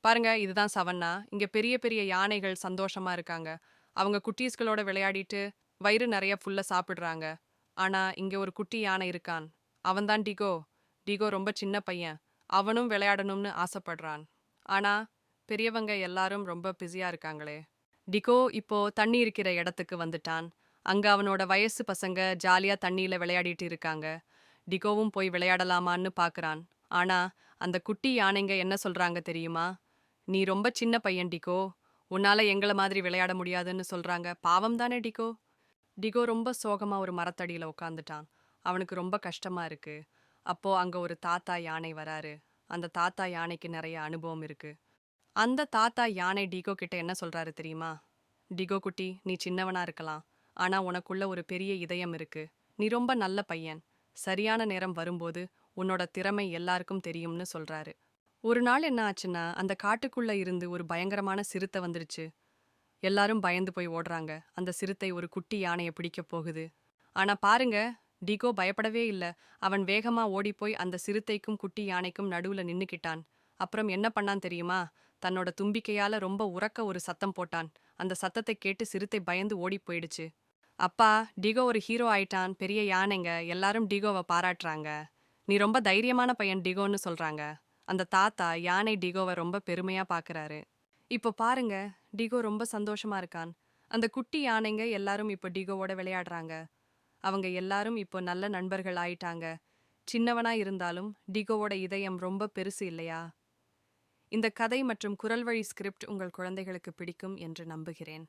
பாருங்க இதுதான் சவன்னா. இங்க பெரிய பெரிய யானைகள் சந்தோஷமா இருக்காங்க. அவங்க குட்டீஸ்களோட விளையாடிட்டு வயிறு நிறைய ஃபுல்லா சாப்பிடுறாங்க. ஆனா இங்க ஒரு குட்டி யானை இருக்கான். அவன்தான் டிகோ. டிகோ ரொம்ப சின்ன பையன். அவனும் விளையாடணும்னு ஆசைப்படுறான். ஆனா பெரியவங்க எல்லாரும் ரொம்ப பிஸியா இருக்காங்களே. டிகோ இப்போ தண்ணி இருக்கிற இடத்துக்கு வந்துட்டான். அங்க அவனோட வயசு பசங்க ஜாலியா தண்ணியில விளையாடிட்டு இருக்காங்க. டிகோவும் போய் விளையாடலாமான்னு பாக்குறான். ஆனா அந்த குட்டி யானைங்க என்ன சொல்றாங்க தெரியுமா? நீ ரொம்ப சின்ன பையன் டிகோ. உன்னால எங்கள மாதிரி விளையாட முடியாதுன்னு சொல்றாங்க. பாவம் தானே டிகோ? டிகோ ரொம்ப சோகமா ஒரு மரத்தடியில உட்காந்துட்டான் அவனுக்கு ரொம்ப கஷ்டமா இருக்கு. அப்போ அங்க ஒரு தாத்தா யானை வராரு. அந்த தாத்தா யானைக்கு நிறைய அனுபவம் இருக்கு. அந்த தாத்தா யானை டிகோ கிட்ட என்ன சொல்றாரு தெரியுமா? டிகோ குட்டி நீ சின்னவனா இருக்கலாம். ஆனா உனக்குள்ள ஒரு பெரிய இதயம் இருக்கு. நீ ரொம்ப நல்ல பையன். சரியான நேரம் வரும்போது உன்னோட திறமை எல்லாருக்கும் தெரியும்னு சொல்றாரு. ஒரு நாள் என்ன ஆச்சுன்னா அந்த காட்டுக்குள்ள இருந்து ஒரு பயங்கரமான சிறுத்தை வந்துருச்சு. எல்லாரும் பயந்து போய் ஓடுறாங்க. அந்த சிறுத்தை ஒரு குட்டி யானையை பிடிக்க போகுது. ஆனா பாருங்க டிகோ பயப்படவே இல்ல. அவன் வேகமா ஓடிப்போய் அந்த சிறுத்தைக்கும் குட்டி யானைக்கும் நடுவுல நின்னுக்கிட்டான். அப்புறம் என்ன பண்ணான் தெரியுமா? தன்னோட தும்பிக்கையால ரொம்ப உறக்க ஒரு சத்தம் போட்டான். அந்த சத்தத்தை கேட்டு சிறுத்தை பயந்து ஓடி போயிடுச்சு. அப்பா டிகோ ஒரு ஹீரோ ஆயிட்டான். பெரிய யானைங்க. எல்லாரும் டிகோவை பாராட்டுறாங்க. நீ ரொம்ப தைரியமான பையன் டிகோன்னு சொல்றாங்க. அந்த தாத்தா யானை டிகோவை ரொம்ப பெருமையா பாக்குறாரு. இப்போ பாருங்க டிகோ ரொம்ப சந்தோஷமா இருக்கான். அந்த குட்டி யானைங்க எல்லாரும் இப்போ டிகோவோட விளையாடுறாங்க. அவங்க எல்லாரும் இப்போ நல்ல நண்பர்கள் ஆயிட்டாங்க. சின்னவனா இருந்தாலும் டிகோவோட இதயம் ரொம்ப பெருசு இல்லையா? இந்த கதை மற்றும் குரல் வழி ஸ்கிரிப்ட் உங்கள் குழந்தைகளுக்கு பிடிக்கும் என்று நம்புகிறேன்.